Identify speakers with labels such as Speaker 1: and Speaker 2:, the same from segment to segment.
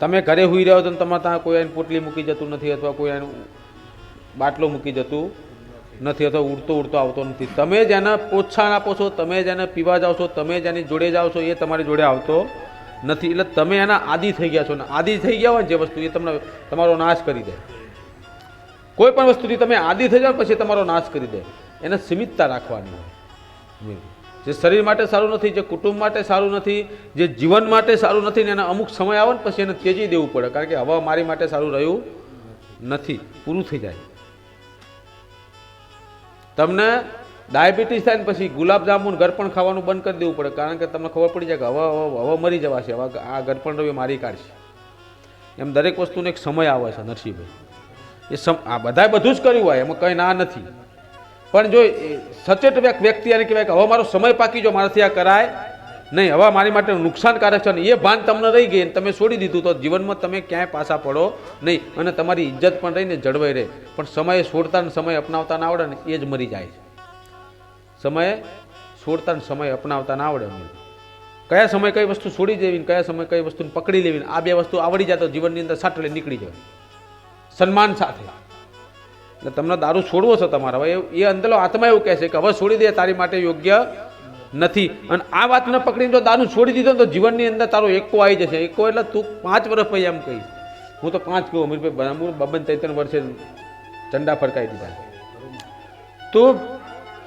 Speaker 1: તમે ઘરે હુઈ રહ્યો ને તમારે ત્યાં કોઈ આને પોટલી મૂકી જતું નથી અથવા કોઈ આનું બાટલો મૂકી જતું નથી અથવા ઉડતો ઉડતો આવતો નથી. તમે જેને પ્રોત્સાહન આપો છો તમે જેને પીવા જાઓ છો, તમે જેની જોડે જાઓ છો, એ તમારી જોડે આવતો નથી. એટલે તમે એના આદિ થઈ ગયા છો ને આદિ થઈ ગયા હોય જે વસ્તુ, એ તમને તમારો નાશ કરી દે. કોઈ પણ વસ્તુથી તમે આદિ થઈ જાઓ પછી તમારો નાશ કરી દે. એને સીમિતતા રાખવાની હોય. જે શરીર માટે સારું નથી, જે કુટુંબ માટે સારું નથી, જે જીવન માટે સારું નથી ને એના અમુક સમય આવે ને પછી એને ત્યજી દેવું પડે. કારણ કે હવા મારી માટે સારું રહ્યું નથી. પૂરું થઈ જાય. તમને ડાયાબિટીસ થાય ને પછી ગુલાબજાંબુ ગરપણ ખાવાનું બંધ કરી દેવું પડે. કારણ કે તમને ખબર પડી જાય કે હવા, હવે મરી જવાશે હવા આ ગરપણ રવિ મારી કાઢશે એમ દરેક વસ્તુનો એક સમય આવે છે નરસિંહભાઈ. એ સમ આ બધાએ બધું જ કર્યું હોય, એમાં કંઈ ના નથી. પણ જો સચેત વ્યક- વ્યક્તિ એને કહેવાય કે, હવે મારો સમય પાકી જો મારાથી આ કરાય નહીં. હવે મારી માટે નુકસાનકારક છે. અને એ ભાન તમને રહી ગઈ અને તમે છોડી દીધું, તો જીવનમાં તમે ક્યાંય પાછા પડો નહીં અને તમારી ઇજ્જત પણ રહીને જળવાઈ રહે. પણ સમયે છોડતા ને સમય અપનાવતા ના આવડે ને એ જ મરી જાય છે. સમયે છોડતા ને સમય અપનાવતા ના આવડે કયા સમય કઈ વસ્તુ છોડી દેવી કયા સમય કઈ વસ્તુને પકડી લેવી આ બે વસ્તુ આવડી જાય તો જીવનની અંદર સાટલે નીકળી જાય. સન્માન સાથે. એટલે તમને દારૂ છોડવો છે તમારે. હવે એ- અંદરનો આત્મા એવું કહે છે કે હવે છોડી દે, તારી માટે યોગ્ય નથી. અને આ વાતને પકડીને જો દારૂ છોડી દીધો ને તો જીવનની અંદર તારો એકો આવી જશે. એકો એટલે તું પાંચ વર્ષ પછી એમ કહીશ. હું તો પાંચ કહું અમીરભાઈ હું બબન ત્રણ વર્ષે ચંડા ફરકાઈ દીધા. તું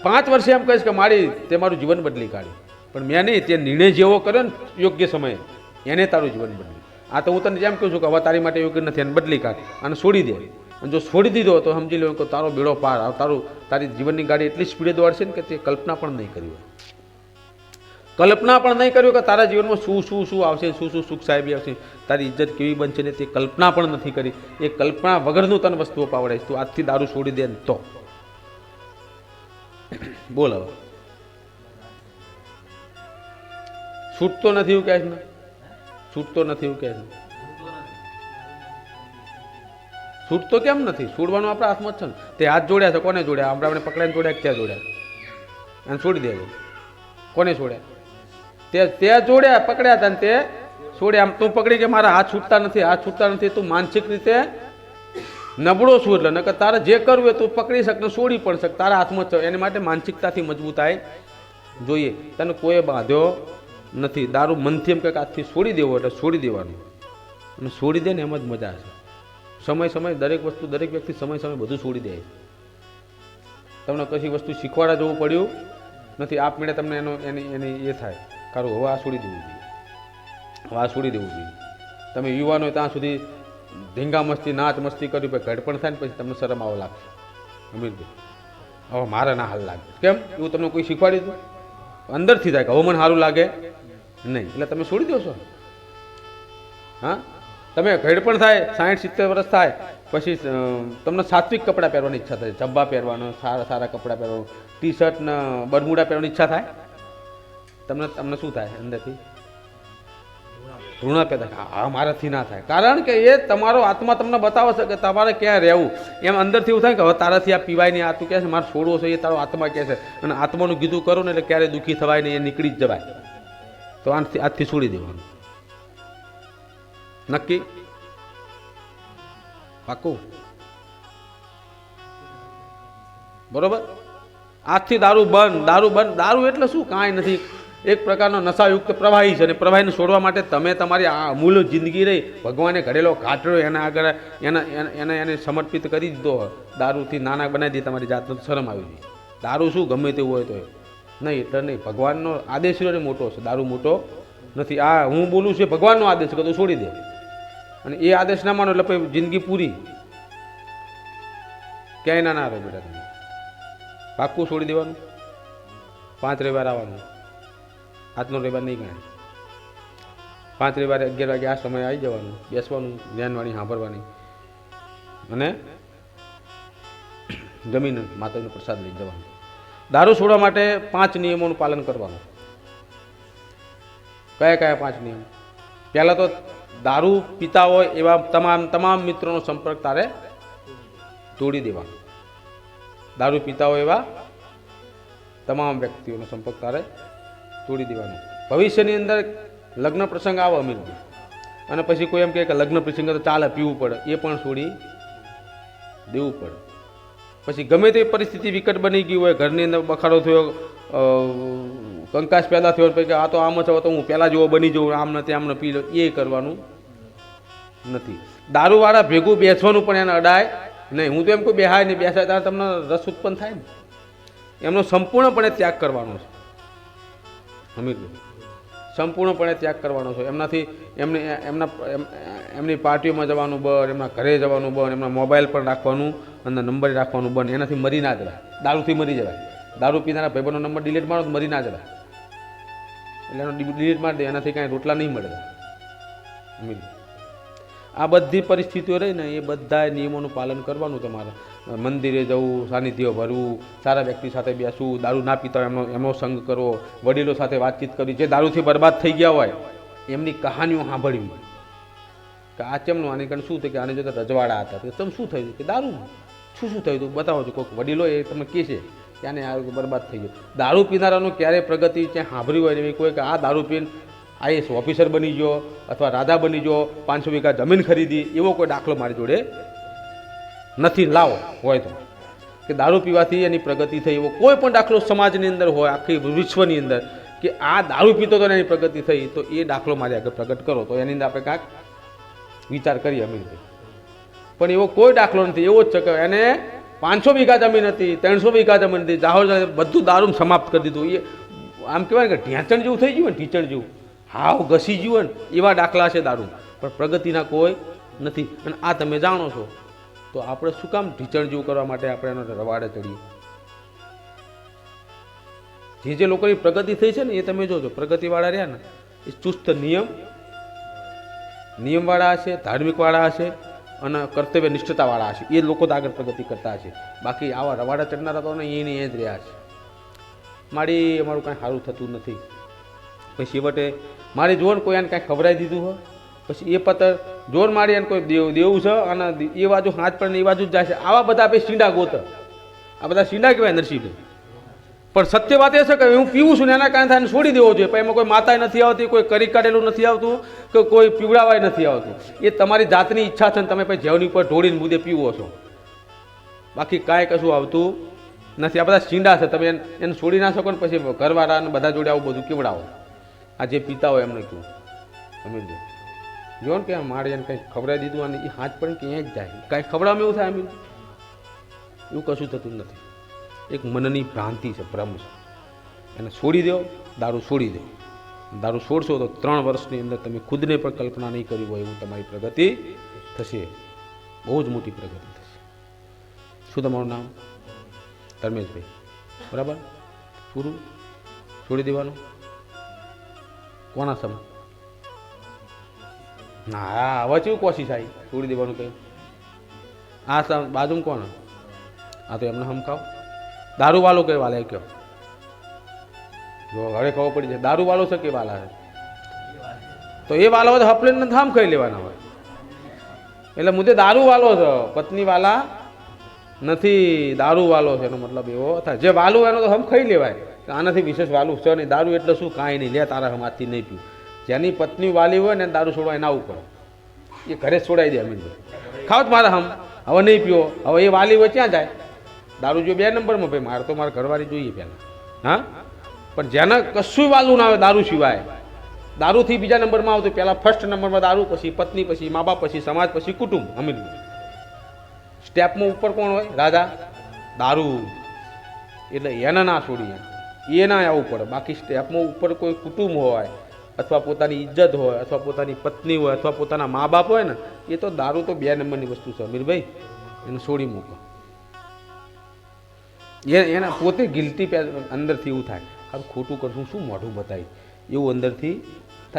Speaker 1: પાંચ વર્ષે એમ કહીશ કે મારી તે મારું જીવન બદલી કાઢ્યું. પણ મેં નહીં, તે નિર્ણય જેવો કર્યો ને, યોગ્ય સમયે, એને તારું જીવન બદલ્યું. આ તો હું તને જેમ કહું છું કે હવે તારી માટે યોગ્ય નથી, એને બદલી કાઢ અને છોડી દે. અને જો છોડી દીધો તો સમજી લો કે તારો બેડો પાર તારું, તારી જીવનની ગાડી એટલી સ્પીડે દોડશે ને કે તે કલ્પના પણ નહીં કરી હોય. કલ્પના પણ નહીં કર્યું કે તારા જીવનમાં શું શું શું આવશે, શું શું સુખ સાહેબી આવશે. તારી ઇજ્જત કેવી બનશે ને તે કલ્પના પણ નથી કરી. એ કલ્પના વગરનું તને વસ્તુઓ પાવડે તું આજથી દારૂ છોડી દે તો. બોલ હવે. છૂટતો નથી એવું કહે છે છૂટતો નથી એવું કહે છે છૂટતો કેમ નથી? છોડવાનું આપણા હાથમાં જ છે ને. તે હાથ જોડ્યા છે, કોને જોડ્યા? આપણે આપણે પકડાઈને જોડ્યા ત્યાં જોડ્યા? અને છોડી દેવું કોને છોડ્યા તે તે જોડ્યા, પકડ્યા હતા ને તે છોડ્યા આમ તું પકડી કે મારા હાથ છૂટતા નથી, હાથ છૂટતા નથી, તું માનસિક રીતે નબળો છું એટલે નકર તારે જે કરવું એ તું પકડી શક ને છોડી પણ શક. તારા હાથમાં જ એની માટે માનસિકતાથી મજબૂતાઈ જોઈએ, તને કોઈ બાંધ્યો નથી. દારૂ મનથી એમ કંઈક હાથથી છોડી દેવો એટલે છોડી દેવાનું. અને છોડી દે ને એમ જ મજા છે. સમય સમય દરેક વસ્તુ દરેક વ્યક્તિ સમય સમય બધું છોડી દે તમને કશી વસ્તુ શીખવાડા જવું પડ્યું નથી આપમેળે તમને એનો એની એની એ થાય. કારું, હવે આ છોડી દેવું જોઈએ. હવે આ છોડી દેવું જોઈએ. તમે યુવાનો ત્યાં સુધી ધીંગા મસ્તી, નાચ મસ્તી કર્યું પછી ઘડપણ થાય ને પછી તમને શરમ આવો લાગશે. અમીરભાઈ હવે મારે ના હાલ લાગે. કેમ? એવું તમને કોઈ શીખવાડી દઉં અંદરથી થાય કે હવે મને સારું લાગે? નહીં. એટલે તમે છોડી દો છો. હા? તમે ઘડપણ થાય સાઠ સિત્તેર વર્ષ થાય, પછી તમને સાત્વિક કપડાં પહેરવાની ઈચ્છા થાય. જબ્બા પહેરવાનો, સારા સારા કપડાં પહેરવાનું. ટી શર્ટ ને બરમુડા પહેરવાની ઈચ્છા થાય? તમને તમને શું થાય અંદરથી? ઋણા પેદા થાય. મારાથી ના થાય. કારણ કે એ તમારો આત્મા તમને બતાવે છે કે તમારે ક્યાં રહેવું. એમ અંદરથી એવું થાય કે હવે તારાથી આ પીવાય નહીં, આ તું કહે છે, મારે છોડવો છે, એ તારો આત્મા કહે છે. અને આત્માનું કીધું કરો ને એટલે ક્યારે દુઃખી થવાય નહીં, એ નીકળી જ જવાય. તો આથી આજથી છોડી દેવાનું. નક્કી? પાકું બરોબર? આજથી દારૂ બંધ દારૂ બંધ. દારૂ એટલે શું? કાંઈ નથી. એક પ્રકારનો નશાયુક્ત પ્રવાહી છે અને પ્રવાહીને છોડવા માટે તમે તમારી આ અમૂલ્ય જિંદગી રહી. ભગવાને ઘડેલો ઘાટડો એના આગળ, એના, એના- એને સમર્પિત કરી દીધો દારૂથી નાના બનાવી દીધી, તમારી જાતનો શરમ આવી ગઈ. દારૂ શું? ગમે તેવું હોય તો નહીં, એટલે નહીં. ભગવાનનો આદેશ મોટો છે. દારૂ મોટો નથી. આ હું બોલું છું ભગવાનનો આદેશ છે છોડી દે. અને એ આદેશ ના માનો એટલે જિંદગી પૂરી. ક્યાંય ના ના રહો બેટા તમે. પાક્કું છોડી દેવાનું. પાંચ રવિવાર આવવાનું. આજનો રવિવાર નહીં ગણાય. પાંચ રવિવારે અગિયાર વાગે આ સમયે આવી જવાનું, બેસવાનું જ્ઞાનવાણી સાંભળવાની. અને જમીન માતાજીનો પ્રસાદ લઈ જવાનો. દારૂ છોડવા માટે પાંચ નિયમોનું પાલન કરવાનું. કયા કયા પાંચ નિયમ? પહેલાં તો દારૂ પીતા હોય એવા તમામ તમામ મિત્રોનો સંપર્ક તારે તોડી દેવાનો. દારૂ પીતા હોય એવા તમામ વ્યક્તિઓનો સંપર્ક તારે તોડી દેવાનો. ભવિષ્યની અંદર લગ્ન પ્રસંગ આવો અમીરજી. અને પછી કોઈ એમ કહે કે લગ્ન પ્રસંગ તો ચાલે, પીવું પડે. એ પણ છોડી દેવું પડે. પછી ગમે તે પરિસ્થિતિ વિકટ બની ગઈ હોય, ઘરની અંદર બખાડો થયો કંકાશ પેદા થયો પછી આ તો આમ જ હવે તો હું પહેલાં જેવો બની જાઉં, આમ નથી, આમ પી લો એ કરવાનું નથી. દારૂવાળા ભેગું બેસવાનું પણ એને અડાય નહીં. હું તો એમ કોઈ બેહાય નહીં, બેસાય. ત્યારે તમને રસ ઉત્પન્ન થાય ને. એમનો સંપૂર્ણપણે ત્યાગ કરવાનો છે. હમીરભાઈ સંપૂર્ણપણે ત્યાગ કરવાનો છે. એમનાથી એમને, એમના, એમ- એમની પાર્ટીઓમાં જવાનું બંધ એમના ઘરે જવાનું બંધ એમના મોબાઈલ પર રાખવાનું અને નંબર રાખવાનું બંધ એનાથી મરી ના જવાય. દારૂથી મરી જવાય. દારૂ પીનારા ભાઈબંધનો નંબર ડિલીટ મારો મરી ના જવાય. એટલે એનો ડિલીટ મારી દે. એનાથી કાંઈ રોટલા નહીં મળે. હમીરભાઈ આ બધી પરિસ્થિતિઓ રહી ને એ બધા નિયમોનું પાલન કરવાનું તમારે. મંદિરે જવું, સાનિધ્ય ભરવું, સારા વ્યક્તિ સાથે બેસવું, દારૂ ના પીતા એમનો એમનો સંગ કરવો, વડીલો સાથે વાતચીત કરવી, જે દારૂથી બરબાદ થઈ ગયા હોય, એમની કહાનીઓ સાંભળવી. કે આ ચેમનું? આને કારણ શું થયું કે આને જોતા રજવાડા હતા? કે તમે શું થયું? કે દારૂ? શું શું થયું? હતું બતાવો છો, કોઈક વડીલો એ તમને કહે છે કે આને આ બરબાદ થઈ ગયું. દારૂ પીનારાનું ક્યારેય પ્રગતિ ક્યાં સાંભળ્યું હોય એવી કોઈ કે આ દારૂ પીને આઈએસ ઓફિસર બની ગયો અથવા રાધા બની ગયો, પાંચસો વીઘા જમીન ખરીદી, એવો કોઈ દાખલો મારી જોડે નથી. લાવો, હોય તો. કે દારૂ પીવાથી એની પ્રગતિ થઈ, એવો કોઈ પણ દાખલો સમાજની અંદર હોય, આખી વિશ્વની અંદર, કે આ દારૂ પીતો તો એની પ્રગતિ થઈ, તો એ દાખલો મારી આગળ પ્રગટ કરો. તો એની અંદર આપણે કાંઈક વિચાર કરીએ અમીરભાઈ પણ એવો કોઈ દાખલો નથી, એવો જ છે એને પાંચસો વીઘા જમીન હતી, ત્રણસો વીઘા જમીન હતી જાહોર બધું દારૂ સમાપ્ત કરી દીધું. એ આમ કહેવાય કે ઢેંચણ જેવું થઈ ગયું ને ટીચણ જેવું. હાવ ઘસી ગયું ને, એવા દાખલા છે દારૂ. પણ પ્રગતિના કોઈ નથી. અને આ તમે જાણો છો. તો આપણે શું કામ ઢીચણ જેવું કરવા માટે આપણે એનો રવાડે ચડીએ? જે જે લોકોની પ્રગતિ થઈ છે ને, એ તમે જોજો. પ્રગતિવાળા રહ્યા ને, એ ચુસ્ત નિયમ, નિયમવાળા હશે, ધાર્મિકવાળા હશે, અને કર્તવ્ય નિષ્ઠતાવાળા હશે. એ લોકો તો આગળ પ્રગતિ કરતા હશે. બાકી આવા રવાડા ચડનારા તો ને એને એ જ રહ્યા છે. મારી, અમારું કાંઈ સારું થતું નથી. પછી છેવટે મારે જોન કોઈ આને કાંઈ ખવડાવી દીધું હોય? પછી એ પતર જોર મારી એને કોઈ દેવ દેવું છે અને એ બાજુ હાથ પણ એ બાજુ જ જાય છે. આવા બધા આપણે સીંડા ગોતર. આ બધા સીંડા કહેવાય નરસિંહભાઈ પણ સત્ય વાત એ છે કે હું પીવું છું ને એના કારણે થાય છોડી દેવો જોઈએ. પણ એમાં કોઈ માતા નથી આવતી, કોઈ કરી કાઢેલું નથી આવતું, કે કોઈ પીવડાવાય નથી આવતું. એ તમારી જાતની ઈચ્છા છે ને તમે પછી જેવની ઉપર ઢોળીને મુદ્દે પીવો છો. બાકી કાંઈ કશું આવતું નથી. આ બધા સીંડા છે. તમે એને એને છોડી ના શકો ને પછી ઘરવાળા અને બધા જોડે આવું બધું કેવડાવો. આ જે પીતા હોય એમને કહ્યું સમજો જો ને કે મારે એને કંઈક ખવડાવી દીધું અને એ હાથ પણ ક્યાંય જ જાય કાંઈ ખવડાવવામાં એવું થાય અમીર એવું કશું થતું નથી. એક મનની ભ્રાંતિ છે, ભ્રમ છે. એને છોડી દો, દારૂ છોડી દો. દારૂ છોડશો તો ત્રણ વર્ષની અંદર તમે ખુદને પણ કલ્પના નહીં કરી હોય એવું તમારી પ્રગતિ થશે. બહુ જ મોટી પ્રગતિ થશે. શું તમારું નામ? ધર્મેશભાઈ. બરાબર? પૂરું? છોડી દેવાનું? કોના સમ? ના હવે કેવું કોશિશ આવી? છોડી દેવાનું કહ્યું આ સમ બાજુમાં કોણ આ તો એમને હમખાવ. દારૂ વાળો વાલે કયો? જો, હવે ખબર પડી જાય. દારૂ વાળો છે કે વાલા છે? તો એ વાલા હોય તો હપલીને થામ ખાઈ લેવાના હોય. એટલે મુદ્દે દારૂ વાળો છે. પત્ની વાલા નથી દારૂ વાળો છે એનો મતલબ એવો થાય. જે વાલું એનો તો હમ ખાઈ લેવાય. કે આનાથી વિશેષ વાલું છે નહીં. દારૂ એટલે શું? કાંઈ નહીં. લે, તારા હાથથી નહીં પીવું. જેની પત્ની વાલી હોય ને દારૂ છોડવા એના ઉપર. એ ઘરે જ છોડાવી દે અમીનભાઈ ખાવ મારા હમ. હવે નહીં પીવો. હવે એ વાલી હોય ક્યાં જાય? દારૂ જો બે નંબરમાં ભાઈ, મારે તો મારા ઘરવાળી જોઈએ પહેલાં. હા? પણ જેને કશું વાલું ના આવે દારૂ સિવાય, દારૂથી બીજા નંબરમાં આવતું, પહેલાં ફર્સ્ટ નંબરમાં દારૂ, પછી પત્ની, પછી મા બાપ પછી સમાજ, પછી કુટુંબ અમીર સ્ટેપમાં ઉપર કોણ હોય? રાજા? દારૂ. એટલે એને ના છોડીએ એ ના આવવું પડે. બાકી સ્ટેપમાં ઉપર કોઈ કુટુંબ હોય, અથવા પોતાની ઇજ્જત હોય, અથવા પોતાની પત્ની હોય, અથવા પોતાના મા બાપ હોય ને, એ તો દારૂ તો બે નંબરની વસ્તુ છે, અમીરભાઈ. એને છોડી મૂકો. એ, એના પોતે ગિલ્ટી અંદરથી એવું થાય. ખોટું કરશું શું મોઢું બતાવી? એવું અંદરથી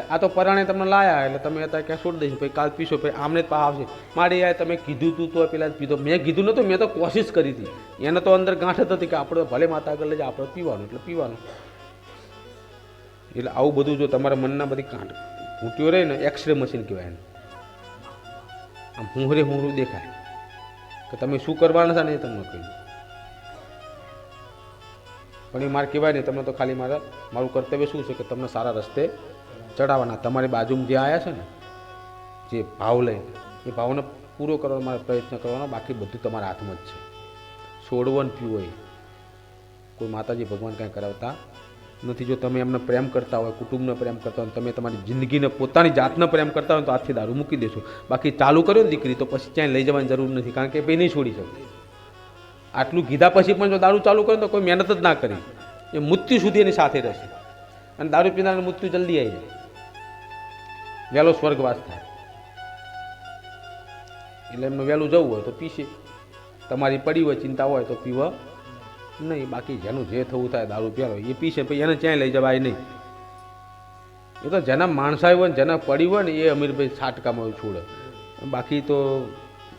Speaker 1: આ તો પરાણે તમને લાયા એટલે તમે અત્યારે ક્યાં છોડી દઈશું કાલ પીશો, પછી આમને જ પા આવશે. મારે યાર તમે કીધું તું તો પેલા જ પીધો. મેં કીધું નહોતું, મેં તો કોશિશ કરી હતી. એને તો અંદર ગાંઠ જ હતી કે આપણે ભલે માતા આગળ લઈ આપણે પીવાનું, એટલે પીવાનું. એટલે આવું બધું જો તમારા મનના બધી ગાંઠ ઘૂંટ્યો રહે ને, એક્સરે મશીન કહેવાય એને. આમ હુંહરે હુંહરું દેખાય. કે તમે શું કરવાના હતા ને એ તમને કહ્યું. પણ એ મારે કહેવાય નહીં, તમને તો ખાલી મારા, મારું કર્તવ્ય શું છે કે તમને સારા રસ્તે ચડાવવાના. તમારી બાજુમાં જે આવ્યા છે ને, જે ભાવ લઈને, એ ભાવને પૂરો કરવાનો મારે પ્રયત્ન કરવાનો, બાકી બધું તમારા હાથમાં જ છે. છોડવન પીવો એ. કોઈ માતાજી ભગવાન કાંઈ કરાવતા નથી. જો તમે એમને પ્રેમ કરતા હોય, કુટુંબને પ્રેમ કરતા હોય, તમે તમારી જિંદગીને પોતાની જાતને પ્રેમ કરતા હોય, તો આજથી દારૂ મૂકી દેશો. બાકી ચાલુ કર્યો ને દીકરી, તો પછી ક્યાંય લઈ જવાની જરૂર નથી, કારણ કે એ નહીં છોડી શકે આટલું કીધા પછી પણ જો દારૂ ચાલુ કરે તો કોઈ મહેનત જ ના કરી. એ મૃત્યુ સુધી એની સાથે રહેશે. અને દારૂ પીનારનું મૃત્યુ જલ્દી આવી જાય. વહેલો સ્વર્ગવાસ થાય. એટલે એમને વહેલું જવું હોય તો પીશે. તમારી પડી હોય, ચિંતા હોય તો પીવા નહીં. બાકી જેનું જે થવું થાય, દારૂ પીવાનો એ પીશે. પછી એને ક્યાંય લઈ જવાય નહીં. એ તો જેના માણસાઈ હોય ને, જેના પડી હોય ને, એ અમીરભાઈ છાટકામાં છોડે. બાકી તો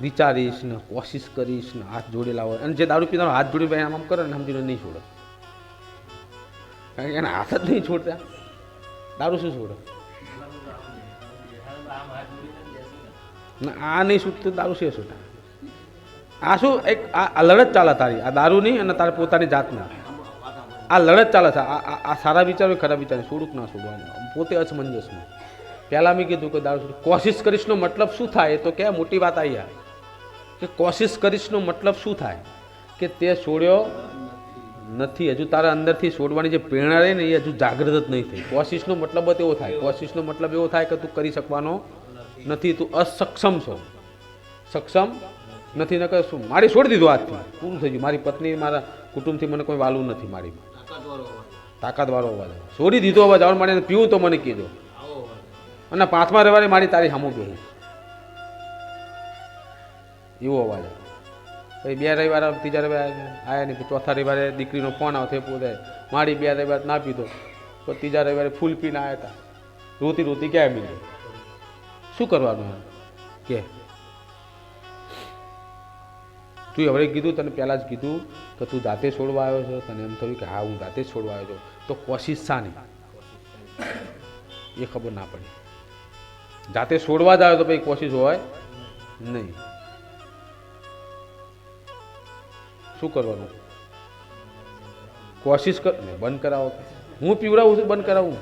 Speaker 1: વિચારીશ ને, કોશિશ કરીશ ને, હાથ જોડેલા હોય. અને જે દારૂ પીવાનો હાથ જોડી ભાઈ આમ આમ કરે ને સમજીને નહીં છોડે. કારણ કે એના હાથ જ નહીં છોડતા. દારૂ શું છોડે? આ નહીં છૂટતું દારૂ છે શું? આ શું એક, આ લડત ચાલે તારી, આ દારૂ નહીં અને તારે પોતાની જાતના. આ લડત ચાલે છે, આ સારા વિચારો ખરાબ વિચાર છોડુંક ના છોડવાનું પોતે અસમંજસમાં. પહેલાં મેં કીધું કે દારૂ કોશિશ કરીશનો મતલબ શું થાય તો કે મોટી વાત આવી આ કે કોશિશ કરીશનો મતલબ શું થાય? કે તે છોડ્યો નથી. હજુ તારા અંદરથી છોડવાની જે પ્રેરણા રહી ને એ હજુ જાગૃત નહીં થઈ. કોશિશનો મતલબ જ એવો થાય. કોશિશનો મતલબ એવો થાય કે તું કરી શકવાનો નથી તું અસક્ષમ છો. સક્ષમ નથી ન શું? મારી છોડી દીધું આજથી. પૂરું થઈ ગયું. મારી પત્ની મારા કુટુંબથી મને કોઈ વાલું નથી મારી તાકાતવાળો અવાજ. છોડી દીધો અવાજ આવડ મારે પીવું તો મને કીધો. અને પાંચમા રવિવારે મારી તારી સામું બેહું. એવો અવાજ પછી બે રવિવાર ત્રીજા રવિવાર આવ્યા નહીં ચોથા રવિવારે દીકરીનો ફોન આવતો પોતે મારી બે રવિવાર ના પીધો. તો ત્રીજા રવિવારે ફૂલ પીને આવ્યા હતા. રોતી રોતી ક્યાં મિલી? શું કરવાનું એમ? કે તું હવે કીધું, તને પહેલાં જ કીધું કે તું જાતે છોડવા આવ્યો છો. તને એમ થયું કે હા, હું જાતે જ છોડવા આવ્યો છું. તો કોશિશ શાની? એ ખબર ના પડી. જાતે છોડવા જ આવ્યો તો પછી કોશિશ હોય? નહીં. શું કરવાનું? કોશિશ કર બંધ કરાવો. હું પીવડાવું છું બંધ કરાવું?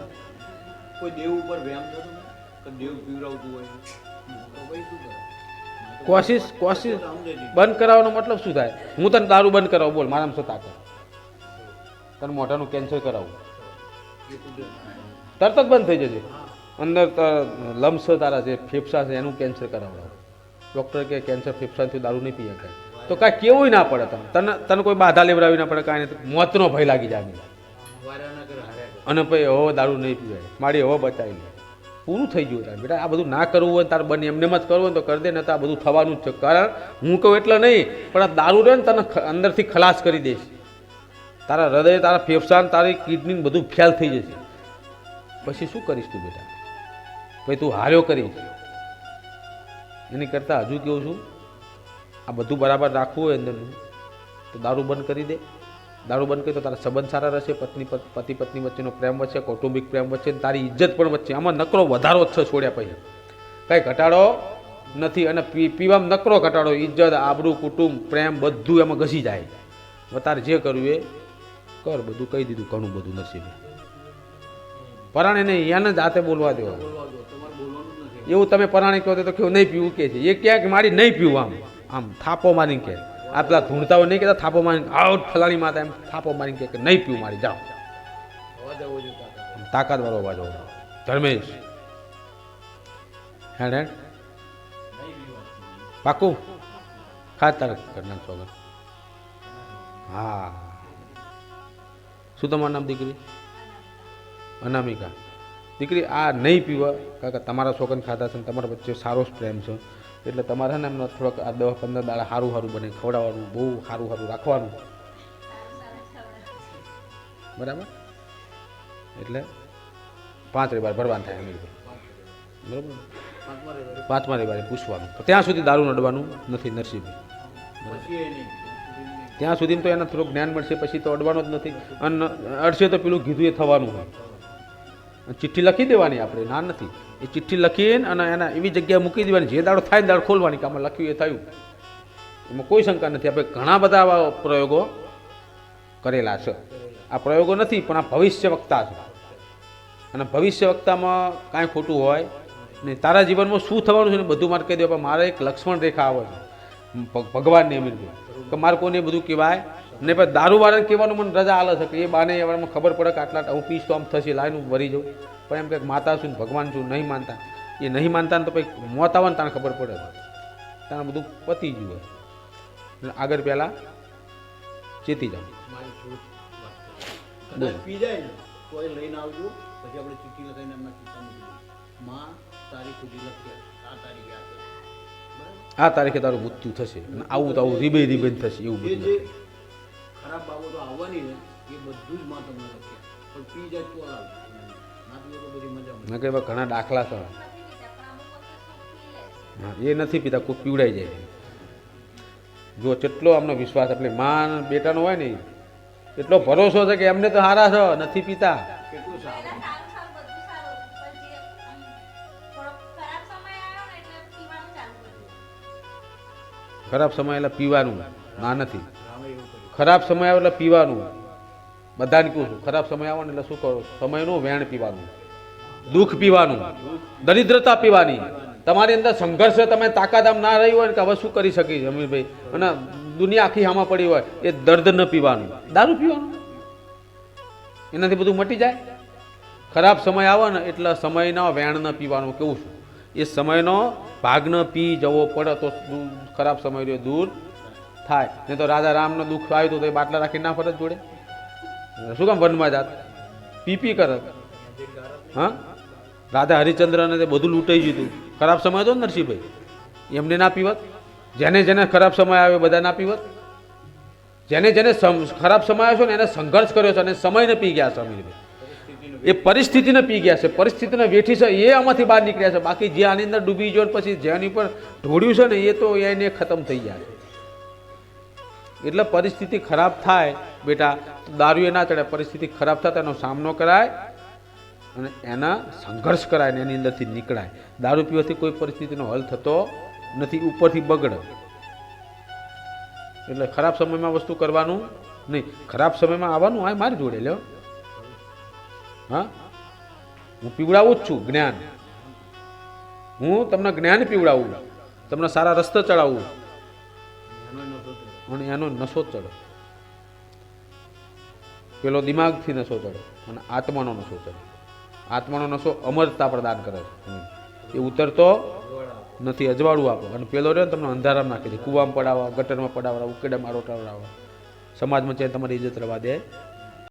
Speaker 2: કોઈ દેવ ઉપર વ્યાયામ થતો દેવ પીવડાવતું હોય. તો ભાઈ શું કરે?
Speaker 1: કોશિશ કોશિશ. બંધ કરાવવાનો મતલબ શું થાય? હું તને દારૂ બંધ કરાવું બોલ મારામાં શું તાકાત તને મોઢાનું કેન્સર કરાવું. તરત જ બંધ થઈ જશે અંદર ત- લમ્સ તારા જે ફેફસા છે એનું કેન્સર કરાવડાવું. ડૉક્ટર કે કેન્સર ફેફસાથી દારૂ નહીં પીએ કાંઈ. તો કાંઈ કેવું ના પડે તને. તને તને કોઈ બાધા લેવડાવી ના પડે કાંઈ મોતનો ભય લાગી જાય. અને પછી હવે દારૂ નહીં પીવાય. મારી હવે બચાવી લે. પૂરું થઈ ગયું તાર. બેટા, આ બધું ના કરવું હોય તારે બને એમને જ કરવું હોય તો કરી દે ને તો આ બધું થવાનું જ છે. કારણ, હું કહું એટલે નહીં, પણ આ દારૂ રહે ને તને અંદરથી ખલાસ કરી દઈશ. તારા હૃદય, તારા ફેફસાને તારી કિડની બધું ખ્યાલ થઈ જશે. પછી શું કરીશ તું બેટા? પછી તું હાર્યો કરીશ એની કરતાં હજુ કેવું છું? આ બધું બરાબર રાખવું હોય અંદરનું તો દારૂ બંધ કરી દે. દારૂ બંધ કરી તો તારા સંબંધ સારા રહેશે, પત્ની પતિ પત્ની વચ્ચેનો પ્રેમ વધશે કૌટુંબિક પ્રેમ વચ્ચે તારી ઇજ્જત પણ વચ્ચે. આમાં નકરો વધારો જ છે છોડ્યા પછી. કાંઈ ઘટાડો નથી અને પી, પીવામાં નકરો ઘટાડો, ઇજ્જત, આબરૂ, કુટુંબ, પ્રેમ બધું એમાં ઘસી જાય. તારે જે કરવું એ કર, બધું કહી દીધું, ઘણું બધું નસીબે. પરાણે એને જાતે બોલવા દેવા
Speaker 2: બોલવા દો. તમારે બોલવાનું જ નથી
Speaker 1: એવું તમે પરાણે કહો તો કેવું, નહીં પીવું કે છે. એ ક્યાંક મારી નહીં પીવું આમ. આમ થાપો મારી કે આ પેલા ધૂણતાઓ નહીં કહેતા, થાપો મારી આઉટ ફલાણી માતા એમ થાપો મારીને કે, નહીં પીવું મારી, જાઓ
Speaker 2: કાકા.
Speaker 1: તાકાતવાળો અવાજ હોવો ધર્મેશ. હેડ હેડ. પાકું. ખાતર તારે ઘરના સોગર હા. શું તમારું નામ, દીકરી? અનામિકા. દીકરી, આ નહીં પીવા, કારણ કે તમારા છોકરાને ખાતા છે તમારા વચ્ચે સારો જ પ્રેમ છે. એટલે તમારે ને એમને થોડોક આ દસ પંદર દાડા સારું સારું બને ખવડાવવાનું બહુ સારું સારું રાખવાનું. બરાબર? એટલે પાંચ રવિવાર ભરવાનું થાય અમીર બરાબર?
Speaker 2: પાંચમા રવિવારે
Speaker 1: પૂછવાનું. ત્યાં સુધી દારૂ નડવાનું નથી નરસિંહ
Speaker 2: પછી એ નહીં
Speaker 1: ત્યાં સુધી તો એને થોડુંક જ્ઞાન મળશે પછી તો અડવાનો જ નથી. અને અડશે તો પેલું કીધું એ થવાનું હોય. ચિઠ્ઠી લખી દેવાની આપણે ના નથી. એ ચિઠ્ઠી લખીને અને એના એવી જગ્યાએ મૂકી દેવાની. જે દાડો થાય દાડો ખોલવાની, કે આમાં લખ્યું એ થયું. એમાં કોઈ શંકા નથી. આપણે ઘણા બધા આવા પ્રયોગો કરેલા છે. આ પ્રયોગો નથી, પણ આ ભવિષ્ય વક્તા છે. અને ભવિષ્ય વક્તામાં કાંઈ ખોટું હોય ને તારા જીવનમાં શું થવાનું છે ને બધું મારે કહી દે. મારે એક લક્ષ્મણ રેખા આવે છે. ભગવાનને એમ કે મારે કોને બધું કહેવાય ને પછી દારૂવાળાને કહેવાનું મને રજા આલે છે કે એ બાને એવામાં ખબર પડે કે આટલા હું પીશ તો આમ થશે લાઈન હું ભરી જાઉં પણ એમ કે માતા છું ને ભગવાન છું નહીં માનતા. એ નહીં માનતા ને તો પછી મોત આવે ને તાને ખબર પડે. તાને બધું પતી ગયું હોય. આગળ પહેલાં ચેતી
Speaker 2: પી જાય ને લઈને આવજો પછી આપણે ચિઠ્ઠી લખાઈને એમના ખિસ્સામાં માં તારીખ સુધી લખીએ. આ તારીખે આ
Speaker 1: તારું મૃત્યુ થશે. અને આવું તો આવું રીબે રીબેન થશે એવું બધું.
Speaker 2: ખરાબ બાબતો આવવાની છે એ બધું જ માં તમને લખ્યા પણ પી જાય તો આવે. ના
Speaker 1: ઘણા દાખલા છે. એ નથી પીતા કોઈ પીવડાઈ જાય. જો કેટલો આમનો વિશ્વાસ એટલે માન બેટાનો હોય ને એટલો ભરોસો છે કે એમને તો હારા છે નથી પીતા.
Speaker 2: કેટલું સારું.
Speaker 3: પહેલા સારું સારું બધું સારું. પણ જે આમ થોડો ખરાબ સમય આવ્યો એટલે પીવાનું ચાલુ કર્યું.
Speaker 1: ખરાબ સમય એટલે પીવાનું ના નથી. ખરાબ સમય આવે એટલે પીવાનું. બધાને કહું છું, ખરાબ સમય આવે એટલે શું કરો? સમયનું વેણ પીવાનું. દુઃખ પીવાનું. દરિદ્રતા પીવાની. તમારી અંદર સંઘર્ષ તમે તાકાત આમ ના રહી હોય ને કે હવે શું કરી શકીશ અમીરભાઈ? અને દુનિયા આખી હામાં પડી હોય, એ દર્દ ન પીવાનું. દારૂ પીવાનું. એનાથી બધું મટી જાય. ખરાબ સમય આવે ને એટલે સમયના વેણ ન પીવાનું, કેવું છું? એ સમયનો ભાગ ન પી જવો પડે તો ખરાબ સમય રહ્યો, દૂર થાય. નહીં તો રાજા રામનો દુઃખ આવ્યું હતું તો એ બાટલા રાખીને ના ફરત જોડે. શું કામ વનમાં જાત? પી પી કરત હા? રાધા હરિચંદ્રને તે બધું લૂંટાઈ ગયું હતું. ખરાબ સમય હતો ને નરસિંહભાઈ? એમને ના પીવત? જેને જેને ખરાબ સમય આવ્યો બધા ના પીવત? જેને જેને ખરાબ સમય આવ્યો છે ને એને સંઘર્ષ કર્યો છે અને સમયને પી ગયા છે એ પરિસ્થિતિને પી ગયા છે. પરિસ્થિતિને વેઠી છે. એ આમાંથી બહાર નીકળ્યા છે. બાકી જે આની અંદર ડૂબી ગયો પછી જેની પર ઢોળ્યું છે ને એ તો એને ખતમ થઈ ગયા છે. એટલે પરિસ્થિતિ ખરાબ થાય, બેટા દારૂએ ના ચડે, પરિસ્થિતિ ખરાબ થાય એનો સામનો કરાય અને એના સંઘર્ષ કરાય ને એની અંદરથી નીકળાય. દારૂ પીવાથી કોઈ પરિસ્થિતિનો હલ થતો નથી, ઉપરથી બગડે. એટલે ખરાબ સમયમાં વસ્તુ કરવાનું નહીં. ખરાબ સમયમાં આવવાનું, આ મારી જોડે, લ્યો. હા? હું પીવડાવું જ છું જ્ઞાન. હું તમને જ્ઞાન પીવડાવું. તમને સારા રસ્તે ચડાવું. અને એનો નશો ચડે. પેલો દિમાગથી નશો ચડે અને આત્માનો નશો ચડે. આત્માનો નશો અમરતા પ્રદાન કરે છે. એ ઉતરતો નથી, અજવાળું આપો. અને પેલો રહ્યો તમને અંધારામાં નાખી દે કૂવામાં પડાવવા, ગટરમાં પડાવવા, ઉકેડામાં રોટાવડાવવા સમાજમાં ચાહે તમારી ઇજ્જત રવા દે.